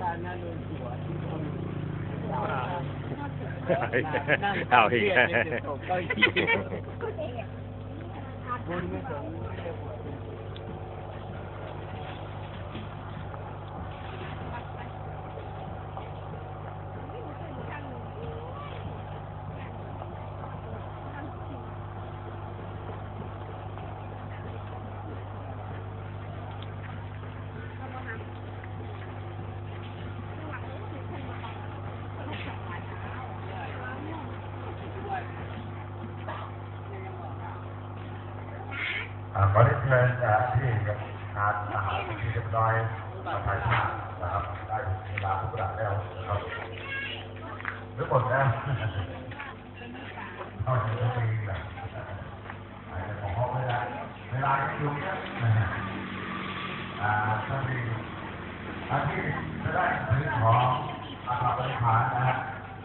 กา รนั่นโดนหัวที่คนเอาอีกนั่งเครียดเนี่ยจะตกเก้าอี้บุญไม่สงฆ์เรียกว่าอ่าอเรียนเชิญอ่าที่ทานอาหารที่เรียบร้อยมาถ่ายภาพนะครับ ได้เวลาทุกอย่างแล้วนะครับหรือหมดแล้วเอาเดี๋ยวจะมีแบบอาจจะของเขาไม่ได้เวลาที่อยู่เนี่ยอ่าถ้ามีอาที่จะได้ถือของอาภาบริพารนะฮะ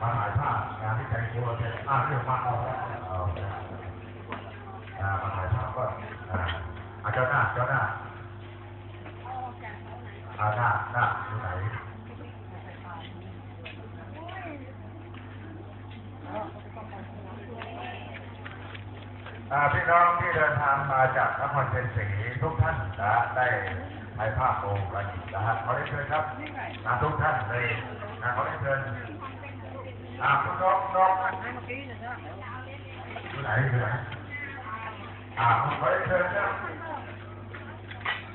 มาถ่ายภาพงานที่แต่งตัวเป็นอ่าเรื่องมาเอาแล้วเอาแล้ว อ่ามาถ่ายภาพก็อ่าอาเจ้าหน้าเจ้าหน้าอาหน้าหน้าอยู่ไหนอาพี่น้องที่เดินทางมาจากนครเชียงศรีทุกท่านนะได้ถ่ายภาพโปรประดิษฐ์นะฮะขอได้เชิญครับนะทุกท่านเลยนะขอได้เชิญอ่าคุณน้องน้องอยู่ไหนอยู่ไหน อ่าผมขอเชิญนะ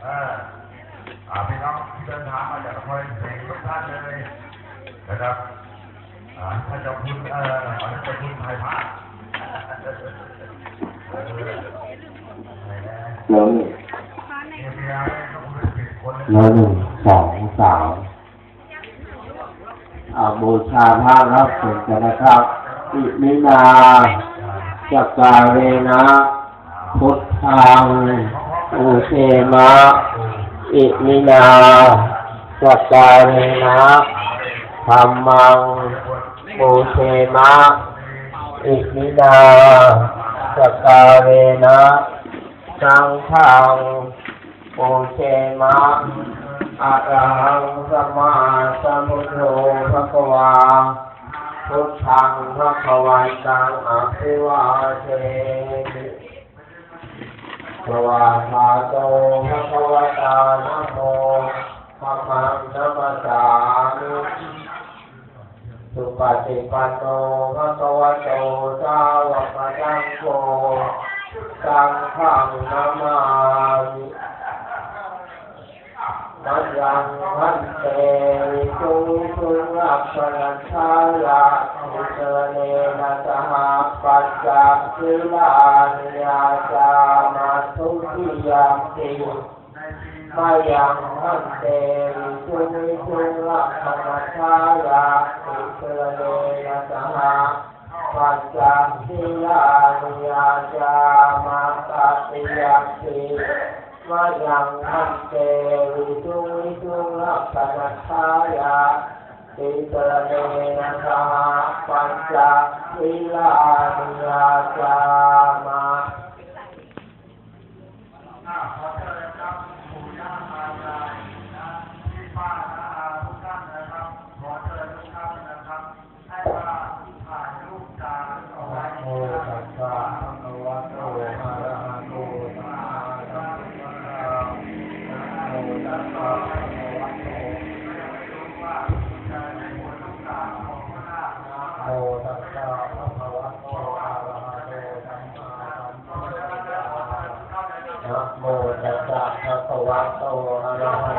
เอออ่าพี่น้องที่เดินทางมาจากนครศรีทุกท่านเลยนะครับอ่าท่านเจ้าคุณเออขอท่านเจ้าคุณถ่ายภาพระแล้วหนึ่งแล้วหนึ่งสองสามอาบูชาพระรับสินกันะครับอิมินาจักการเรนะ พุทธังอุเทมะอิมินาจักการเรนะธรรมังอุเทมะอิมินาจักการเรนะสังฆังโอเชมะอะระหังสัมมาสัมพุทโธภะคะวาพุทธังภะคะวันตังอภิวาเท มิภะวาคาโตภะคะวะตานะโมภะมังนัมสามิสุปฏิปันโนภะคะวะโตสาวกสังโฆสังฆังนามามิมัจยังพันเตวิจุสุรักษณชายาอุเสเนนะสหปัจจคิลานิยาจามาทุติยามติ มายังพันเตวิจุวิจุรักษณชายาอุเสเนนะสหปัจจคิลานิยาจามาตติยามติว่ายังทันเตวิจุวิจุรักษณชายาติเตเนนะสหปัญจวิลานิยาะภะคะวะโตอะระหะโตสัมมาสัมพุทธัสสะ